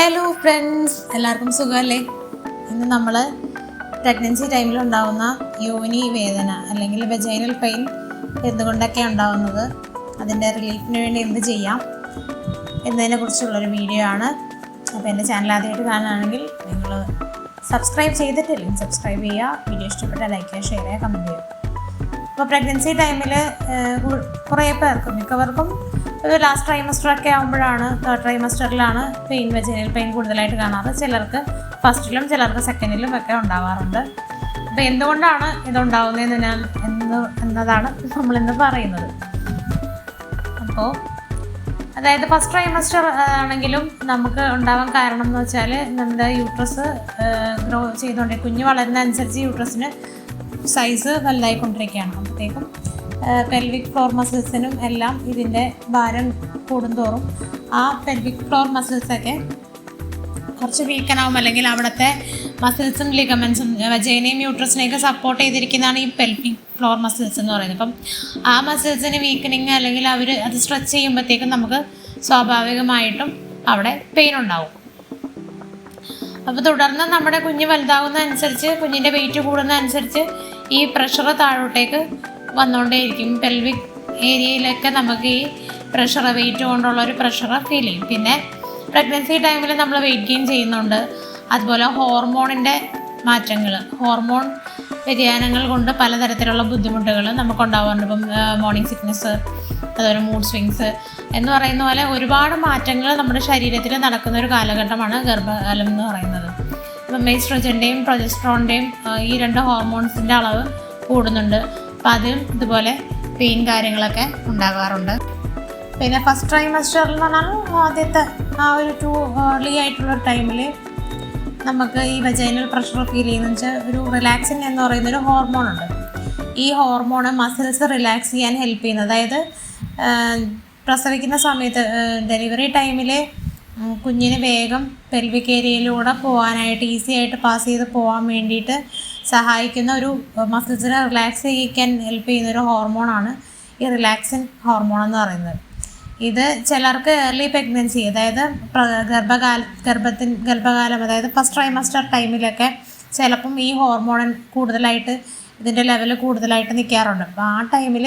Hello friends എല്ലാവർക്കും സുഖമല്ലേ? ഇന്ന് നമ്മൾ പ്രഗ്നൻസി ടൈമിൽ ഉണ്ടാകുന്ന യോനി വേദന അല്ലെങ്കിൽ വെജൈനൽ പെയിൻ എന്തുകൊണ്ടൊക്കെ ഉണ്ടാകുന്നത് അതിന്റെ റിലീഫിന് വേണ്ടി എന്ത് ചെയ്യാം എന്നതിനെ കുറിച്ചുള്ളൊരു വീഡിയോ ആണ്. അപ്പോൾ എന്റെ ചാനൽ ആദ്യമായിട്ട് കാണുകയാണെങ്കിൽ നിങ്ങൾ സബ്സ്ക്രൈബ് ചെയ്തിട്ടില്ലെങ്കിൽ സബ്സ്ക്രൈബ് ചെയ്യുക. വീഡിയോ ഇഷ്ടപ്പെട്ടാൽ ലൈക്ക് ചെയ്യുക ഷെയർ ചെയ്യുക കമന്റ് ചെയ്യുക. അപ്പോൾ പ്രഗ്നൻസി ടൈമിൽ കുറേ പേർക്കും മിക്കവർക്കും ലാസ്റ്റ് ട്രൈമസ്റ്റർ ഒക്കെ ആകുമ്പോഴാണ് തേർഡ് ട്രൈമസ്റ്ററിലാണ് പെയിൻ വെജൈനൽ പെയിൻ കൂടുതലായിട്ട് കാണാറ്. ചിലർക്ക് ഫസ്റ്റിലും ചിലർക്ക് സെക്കൻഡിലും ഒക്കെ ഉണ്ടാവാറുണ്ട്. അപ്പോൾ എന്തുകൊണ്ടാണ് ഇതുണ്ടാവുന്നതെന്ന് ഞാൻ എന്ന് എന്നതാണ് നമ്മളിന്ന് പറയുന്നത്. അപ്പോൾ അതായത് ഫസ്റ്റ് ട്രൈമസ്റ്റർ ആണെങ്കിലും നമുക്ക് ഉണ്ടാവാൻ കാരണം എന്ന് വെച്ചാൽ നമ്മുടെ യൂട്രസ് ഗ്രോ ചെയ്തുകൊണ്ടേ കുഞ്ഞ് വളരുന്ന അനുസരിച്ച് യൂട്രസിന് സൈസ് വലുതായിക്കൊണ്ടിരിക്കുകയാണ്. അപ്പോഴത്തേക്കും പെൽവിക് ഫ്ലോർ മസിൽസിനും എല്ലാം ഇതിന്റെ ഭാരം കൂടുന്തോറും ആ പെൽവിക് ഫ്ലോർ മസിൽസൊക്കെ കുറച്ച് വീക്കനാവും അല്ലെങ്കിൽ അവിടുത്തെ മസിൽസും ലിഗമെൻസും വജൈനയും യൂട്രസിനെയൊക്കെ സപ്പോർട്ട് ചെയ്തിരിക്കുന്നതാണ് ഈ പെൽവിക് ഫ്ലോർ മസിൽസ് എന്ന് പറയുന്നത്. അപ്പം ആ മസിൽസിന് വീക്കനിങ് അല്ലെങ്കിൽ അവർ അത് സ്ട്രെച്ച് ചെയ്യുമ്പോഴത്തേക്കും നമുക്ക് സ്വാഭാവികമായിട്ടും അവിടെ പെയിൻ ഉണ്ടാവും. അപ്പോൾ തുടർന്ന് നമ്മുടെ കുഞ്ഞ് വലുതാവുന്ന അനുസരിച്ച് കുഞ്ഞിന്റെ വെയിറ്റ് കൂടുന്ന അനുസരിച്ച് ഈ പ്രഷർ താഴോട്ടേക്ക് വന്നുകൊണ്ടേയിരിക്കും. പെൽവിക് ഏരിയയിലൊക്കെ നമുക്ക് ഈ പ്രഷർ വെയിറ്റ് കൊണ്ടുള്ള ഒരു പ്രഷർ ഫീൽ ചെയ്യും. പിന്നെ പ്രഗ്നൻസി ടൈമിൽ നമ്മൾ വെയിറ്റ് ഗെയിൻ ചെയ്യുന്നുണ്ട്. അതുപോലെ ഹോർമോണിന്റെ മാറ്റങ്ങൾ ഹോർമോൺ വ്യതിയാനങ്ങൾ കൊണ്ട് പലതരത്തിലുള്ള ബുദ്ധിമുട്ടുകൾ നമുക്കുണ്ടാവാറുണ്ട്. ഇപ്പം മോർണിംഗ് സിക്നസ് അതുപോലെ മൂഡ് സ്വിങ്സ് എന്ന് പറയുന്ന പോലെ ഒരുപാട് മാറ്റങ്ങൾ നമ്മുടെ ശരീരത്തിൽ നടക്കുന്ന ഒരു കാലഘട്ടമാണ് ഗർഭകാലം എന്ന് പറയുന്നത്. ഇപ്പം മെയ്സ്ട്രോജന്റെയും പ്രൊജസ്ട്രോണിന്റെയും ഈ രണ്ട് ഹോർമോൺസിന്റെ അളവ് കൂടുന്നുണ്ട്. അപ്പം അതും ഇതുപോലെ പെയിൻ കാര്യങ്ങളൊക്കെ ഉണ്ടാകാറുണ്ട്. പിന്നെ ഫസ്റ്റ് ട്രൈമസ്റ്ററിൽ എന്ന് പറഞ്ഞാൽ ആദ്യത്തെ ആ ഒരു ടു ഏർലി ആയിട്ടുള്ള ടൈമിൽ നമുക്ക് ഈ വജൈനൽ പ്രഷർ ഫീൽ ചെയ്യുന്ന വെച്ചാൽ ഒരു റിലാക്സിൻ എന്ന് പറയുന്ന ഒരു ഹോർമോൺ ഉണ്ട്. ഈ ഹോർമോണ് മസിൽസ് റിലാക്സ് ചെയ്യാൻ ഹെൽപ്പ് ചെയ്യുന്നത്. അതായത് പ്രസവിക്കുന്ന സമയത്ത് ഡെലിവറി ടൈമിൽ കുഞ്ഞിന് വേഗം പെൽവിക് ഏരിയയിലൂടെ പോകാനായിട്ട് ഈസി ആയിട്ട് പാസ് ചെയ്ത് പോകാൻ വേണ്ടിയിട്ട് സഹായിക്കുന്ന ഒരു മസിൽസിനെ റിലാക്സ് ചെയ്യിക്കാൻ ഹെൽപ്പ് ചെയ്യുന്ന ഒരു ഹോർമോണാണ് ഈ റിലാക്സിൻ ഹോർമോൺ എന്ന് പറയുന്നത്. ഇത് ചിലർക്ക് ഏർലി പ്രഗ്നൻസി അതായത് ഗർഭകാല ഗർഭത്തിൻ ഗർഭകാലം അതായത് ഫസ്റ്റ് ട്രൈമസ്റ്റർ ടൈമിലൊക്കെ ചിലപ്പം ഈ ഹോർമോൺ കൂടുതലായിട്ട് ഇതിന്റെ ലെവൽ കൂടുതലായിട്ട് നിൽക്കാറുണ്ട്. അപ്പോൾ ആ ടൈമിൽ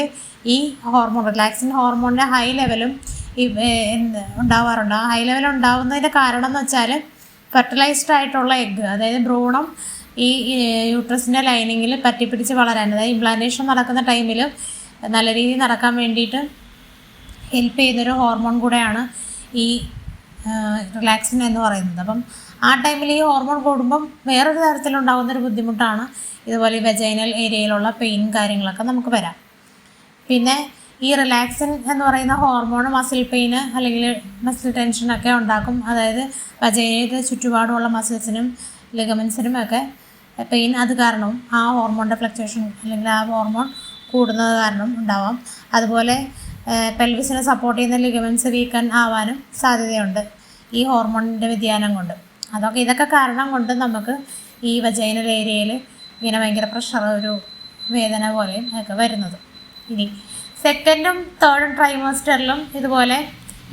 ഈ ഹോർമോൺ റിലാക്സിൻ ഹോർമോണിന്റെ ഹൈ ലെവലും ഈ ഉണ്ടാവാറുണ്ട്. ആ ഹൈ ലെവൽ ഉണ്ടാവുന്നതിന്റെ കാരണം എന്ന് വെച്ചാൽ ഫെർട്ടിലൈസ്ഡ് ആയിട്ടുള്ള എഗ്ഗ് അതായത് ഭ്രൂണം ഈ യൂട്രസിന്റെ ലൈനിങ്ങിൽ പറ്റിപ്പിടിച്ച് വളരാൻ അതായത് ഇംപ്ലാന്റേഷൻ നടക്കുന്ന ടൈമിൽ നല്ല രീതിയിൽ നടക്കാൻ വേണ്ടിയിട്ട് ഹെൽപ്പ് ചെയ്യുന്നൊരു ഹോർമോൺ കൂടെയാണ് ഈ റിലാക്സിൻ എന്ന് പറയുന്നത്. അപ്പം ആ ടൈമിൽ ഈ ഹോർമോൺ കൂടുമ്പം വേറൊരു തരത്തിലുണ്ടാകുന്നൊരു ബുദ്ധിമുട്ടാണ് ഇതുപോലെ വെജൈനൽ ഏരിയയിലുള്ള പെയിൻ കാര്യങ്ങളൊക്കെ നമുക്ക് വരാം. പിന്നെ ഈ റിലാക്സിൻ എന്ന് പറയുന്ന ഹോർമോൺ മസിൽ പെയിന് അല്ലെങ്കിൽ മസിൽ ടെൻഷനൊക്കെ ഉണ്ടാക്കും. അതായത് വജൈനയുടെ ചുറ്റുപാടുമുള്ള മസിൽസിനും ലിഗമെൻസിനും ഒക്കെ പെയിൻ അത് കാരണം ആ ഹോർമോണിന്റെ ഫ്ലക്ച്വേഷൻ അല്ലെങ്കിൽ ആ ഹോർമോൺ കൂടുന്നത് കാരണം ഉണ്ടാവാം. അതുപോലെ പെൽവിസിനെ സപ്പോർട്ട് ചെയ്യുന്ന ലിഗമെൻസ് വീക്കൻ ആവാനും സാധ്യതയുണ്ട്. ഈ ഹോർമോണിന്റെ വ്യതിയാനം കൊണ്ട്. അതൊക്കെ ഇതൊക്കെ കാരണം കൊണ്ട് നമുക്ക് ഈ വജൈനൽ ഏരിയയിൽ ഇങ്ങനെ ഭയങ്കര പ്രഷർ ഒരു വേദന പോലെയും ഒക്കെ വരുന്നത്. ഇനി സെക്കൻഡും തേർഡും ട്രൈമസ്റ്ററിലും ഇതുപോലെ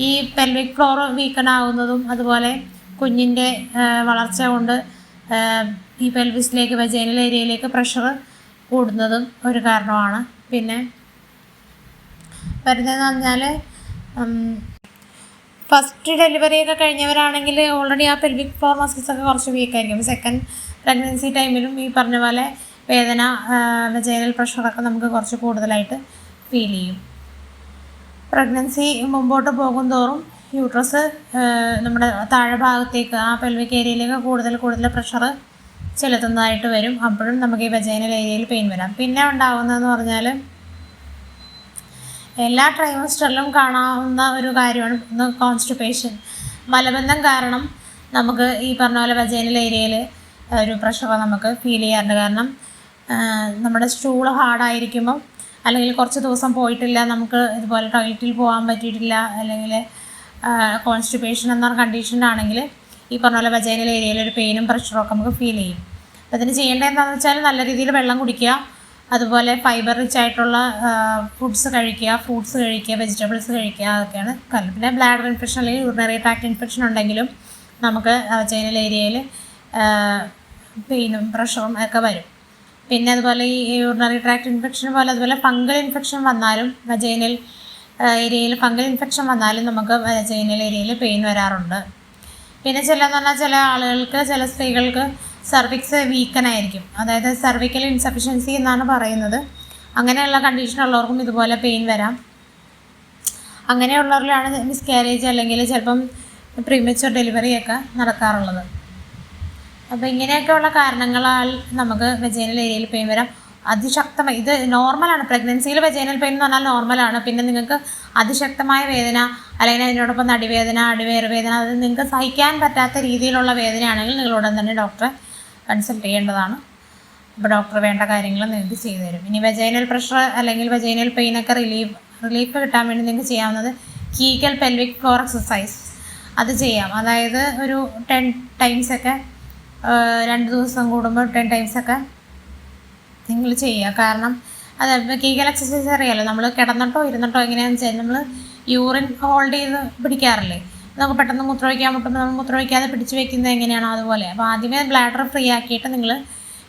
ഈ പെൽവിക് ഫ്ലോർ വീക്കൺ ആവുന്നതും അതുപോലെ കുഞ്ഞിന്റെ വളർച്ച കൊണ്ട് ഈ പെൽവിസിലേക്ക് വജൈനൽ ഏരിയയിലേക്ക് പ്രഷർ കൂടുന്നതും ഒരു കാരണമാണ്. പിന്നെ വരുന്നതെന്ന് പറഞ്ഞാൽ ഫസ്റ്റ് ഡെലിവറി ഒക്കെ കഴിഞ്ഞവരാണെങ്കിൽ ഓൾറെഡി ആ പെൽവിക് ഫ്ലോർ മസിൽസ് ഒക്കെ കുറച്ച് വീക്കായിരിക്കും സെക്കൻഡ് പ്രഗ്നൻസി ടൈമിലും ഈ പറഞ്ഞ പോലെ വേദന വെജൈനൽ പ്രഷറൊക്കെ നമുക്ക് കുറച്ച് കൂടുതലായിട്ട് ഫീൽ ചെയ്യും. പ്രഗ്നൻസി മുമ്പോട്ട് പോകും തോറും യൂട്രസ് നമ്മുടെ താഴെ ഭാഗത്തേക്ക് ആ പെൽവിക് ഏരിയയിലേക്ക് കൂടുതൽ കൂടുതൽ പ്രഷർ ചെലുത്തുന്നതായിട്ട് വരും. അപ്പോഴും നമുക്ക് ഈ വെജൈനൽ ഏരിയയിൽ പെയിൻ വരാം. പിന്നെ ഉണ്ടാകുന്നതെന്ന് പറഞ്ഞാൽ എല്ലാ ട്രൈമസ്റ്ററിലും കാണാവുന്ന ഒരു കാര്യമാണ് കോൺസ്റ്റിപ്പേഷൻ മലബന്ധം കാരണം നമുക്ക് ഈ പറഞ്ഞ പോലെ വജൈനൽ ഏരിയയിൽ ഒരു പ്രഷർ നമുക്ക് ഫീൽ ചെയ്യാറുണ്ട്. കാരണം നമ്മുടെ സ്റ്റൂൾ ഹാർഡായിരിക്കുമ്പം അല്ലെങ്കിൽ കുറച്ച് ദിവസം പോയിട്ടില്ല നമുക്ക് ഇതുപോലെ ടോയ്ലറ്റിൽ പോകാൻ പറ്റിയിട്ടില്ല അല്ലെങ്കിൽ കോൺസ്റ്റിപ്പേഷൻ എന്ന കണ്ടീഷനാണെങ്കിൽ ഈ പറഞ്ഞ പോലെ വജൈനൽ ഏരിയയിൽ ഒരു പെയിനും പ്രഷറും ഒക്കെ നമുക്ക് ഫീൽ ചെയ്യും. അപ്പോൾ അതിന് ചെയ്യേണ്ടത് എന്താണെന്ന് വെച്ചാൽ നല്ല രീതിയിൽ വെള്ളം കുടിക്കുക. അതുപോലെ ഫൈബർ റിച്ച് ആയിട്ടുള്ള ഫുഡ്സ് കഴിക്കുക ഫ്രൂട്ട്സ് കഴിക്കുക വെജിറ്റബിൾസ് കഴിക്കുക അതൊക്കെയാണ് കാരണം പിന്നെ ബ്ലാഡർ ഇൻഫെക്ഷൻ അല്ലെങ്കിൽ യൂറിനറി ട്രാക്ട് ഇൻഫെക്ഷൻ ഉണ്ടെങ്കിലും നമുക്ക് വജൈനൽ ഏരിയയിൽ പെയിനും പ്രഷറും ഒക്കെ വരും. പിന്നെ അതുപോലെ ഈ യൂറിനറി ട്രാക്ട് ഇൻഫെക്ഷൻ പോലെ അതുപോലെ ഫംഗൽ ഇൻഫെക്ഷൻ വന്നാലും വജൈനൽ ഏരിയയിൽ ഫംഗൽ ഇൻഫെക്ഷൻ വന്നാലും നമുക്ക് ജൈനൽ ഏരിയയിൽ പെയിൻ വരാറുണ്ട്. പിന്നെ ചിലന്ന് പറഞ്ഞാൽ ചില ആളുകൾക്ക് ചില സ്ത്രീകൾക്ക് സർവിക്സ് വീക്കനായിരിക്കും അതായത് സർവിക്കൽ ഇൻസഫിഷ്യൻസി എന്നാണ് പറയുന്നത്. അങ്ങനെയുള്ള കണ്ടീഷൻ ഉള്ളവർക്കും ഇതുപോലെ പെയിൻ വരാം. അങ്ങനെയുള്ളവരിലാണ് മിസ്കാരേജ് അല്ലെങ്കിൽ ചിലപ്പം പ്രീമച്വർ ഡെലിവറി ഒക്കെ നടക്കാറുള്ളത്. അപ്പോൾ ഇങ്ങനെയൊക്കെയുള്ള കാരണങ്ങളാൽ നമുക്ക് വെജൈനൽ ഏരിയയിൽ പെയിൻ വരാം. അതിശക്തമായി. ഇത് നോർമലാണ്. പ്രഗ്നൻസിയിൽ വെജൈനൽ പെയിൻ എന്ന് പറഞ്ഞാൽ നോർമലാണ്. പിന്നെ നിങ്ങൾക്ക് അതിശക്തമായ വേദന അല്ലെങ്കിൽ അതിനോടൊപ്പം നടുവേദന അടിവേറ് വേദന അത് നിങ്ങൾക്ക് സഹിക്കാൻ പറ്റാത്ത രീതിയിലുള്ള വേദനയാണെങ്കിൽ നിങ്ങൾ ഉടൻ തന്നെ ഡോക്ടറെ കൺസൾട്ട് ചെയ്യേണ്ടതാണ്. അപ്പോൾ ഡോക്ടർ വേണ്ട കാര്യങ്ങൾ നിങ്ങൾക്ക് ചെയ്തു തരും. ഇനി വെജൈനൽ പ്രഷർ അല്ലെങ്കിൽ വെജൈനൽ പെയിനൊക്കെ റിലീഫ് റിലീഫ് കിട്ടാൻ വേണ്ടി നിങ്ങൾക്ക് ചെയ്യാവുന്നത് കീഗൽ പെൽവിക് ഫ്ലോർ എക്സസൈസ് അത് ചെയ്യാം. അതായത് ഒരു ടെൻ ടൈംസൊക്കെ രണ്ട് ദിവസം കൂടുമ്പോൾ ടെൻ ടൈംസൊക്കെ നിങ്ങൾ ചെയ്യുക. കാരണം അത് കീഗൽ എക്സസൈസ് അറിയാലോ? നമ്മൾ കിടന്നിട്ടോ ഇരുന്നിട്ടോ എങ്ങനെയാന്ന് വെച്ചാൽ നമ്മൾ യൂറിൻ ഹോൾഡ് ചെയ്ത് പിടിക്കാറില്ലേ? നമുക്ക് പെട്ടെന്ന് മൂത്രമൊഴിക്കാൻ മുട്ടുമ്പോൾ നമ്മൾ മൂത്രമൊഴിക്കാതെ പിടിച്ച് വെക്കുന്നത് എങ്ങനെയാണോ അതുപോലെ. അപ്പോൾ ആദ്യമേ ബ്ലാഡർ ഫ്രീ ആക്കിയിട്ട് നിങ്ങൾ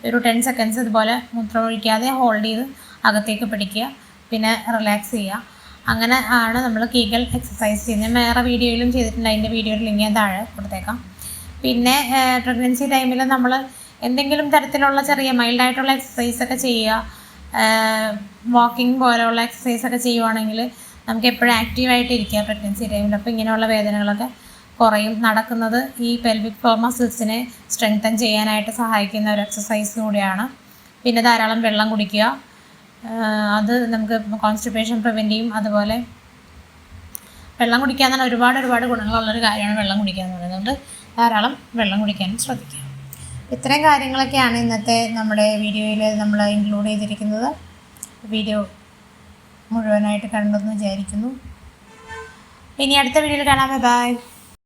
ഒരു ടെൻ സെക്കൻഡ്സ് ഇതുപോലെ മൂത്രമൊഴിക്കാതെ ഹോൾഡ് ചെയ്ത് അകത്തേക്ക് പിടിക്കുക. പിന്നെ റിലാക്സ് ചെയ്യുക. അങ്ങനെ ആണ് നമ്മൾ കീഗൽ എക്സസൈസ് ചെയ്യുന്നത്. വേറെ വീഡിയോയിലും ചെയ്തിട്ടുണ്ട്. അതിന്റെ വീഡിയോയുടെ ലിങ്ക് ഞാൻ താഴെ കൊടുത്തേക്കാം. പിന്നെ പ്രഗ്നൻസി ടൈമിൽ നമ്മൾ എന്തെങ്കിലും തരത്തിലുള്ള ചെറിയ മൈൽഡായിട്ടുള്ള എക്സസൈസ് ഒക്കെ ചെയ്യുക. വാക്കിംഗ് പോലെയുള്ള എക്സസൈസ് ഒക്കെ ചെയ്യുവാണെങ്കിൽ നമുക്ക് എപ്പോഴും ആക്റ്റീവായിട്ട് ഇരിക്കുക പ്രഗ്നൻസി ടൈമിൽ അപ്പോൾ ഇങ്ങനെയുള്ള വേദനകളൊക്കെ കുറയും. നടക്കുന്നത് ഈ പെൽവിക് ഫ്ലോർ മസിൽസിനെ സ്ട്രെങ്തൻ ചെയ്യാനായിട്ട് സഹായിക്കുന്ന ഒരു എക്സസൈസ് കൂടിയാണ്. പിന്നെ ധാരാളം വെള്ളം കുടിക്കുക. അത് നമുക്ക് കോൺസ്റ്റിപ്പേഷൻ പ്രിവെന്റ് ചെയ്യും. അതുപോലെ വെള്ളം കുടിക്കാൻ എന്ന് ഒരുപാട് ഒരുപാട് ഗുണങ്ങളുള്ളൊരു കാര്യമാണ് വെള്ളം കുടിക്കുക എന്ന് പറയുന്നത്. ധാരാളം വെള്ളം കുടിക്കാനും ശ്രദ്ധിക്കുക. ഇത്രയും കാര്യങ്ങളൊക്കെയാണ് ഇന്നത്തെ നമ്മുടെ വീഡിയോയിൽ നമ്മൾ ഇൻക്ലൂഡ് ചെയ്തിരിക്കുന്നത്. വീഡിയോ മുഴുവനായിട്ട് കണ്ടെന്ന് വിചാരിക്കുന്നു. ഇനി അടുത്ത വീഡിയോയിൽ കാണാം. ബൈ